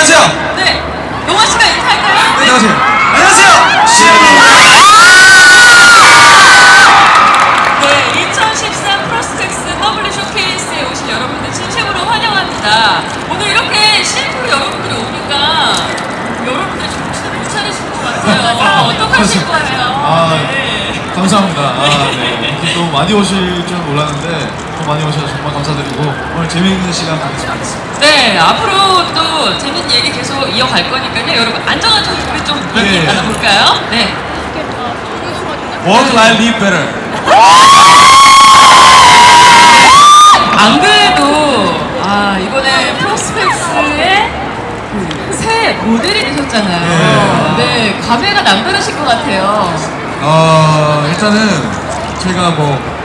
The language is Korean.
안녕하세요. 안녕하세요. 시현입니다. 네, 2013 프로스텍스 더블리 쇼케이스에 오신 여러분들 진심으로 환영합니다. 오늘 이렇게 실크로 여러분들이 오니까 여러분들 정신을 못 차리실 것 같아요. 어떡하실 거예요? 아, 네. 감사합니다. 아, 네. 이렇게 또 많이 오실 줄 몰랐는데, 또 많이 오셔서 정말 감사드리고, 오늘 재미있는 시간 가졌으면 좋겠습니다. 네, 앞으로 또 재밌는 얘기 계속 이어갈 거니까요. 여러분, 안정한 조율을 좀 네. 나눠볼까요? 네. Work life live better. 안 그래도, 아, 이번에 프로스펙스의 그새 모델이 되셨잖아요. 네, 감회가 남다르실 것 같아요. 어, 일단은, 제가 뭐,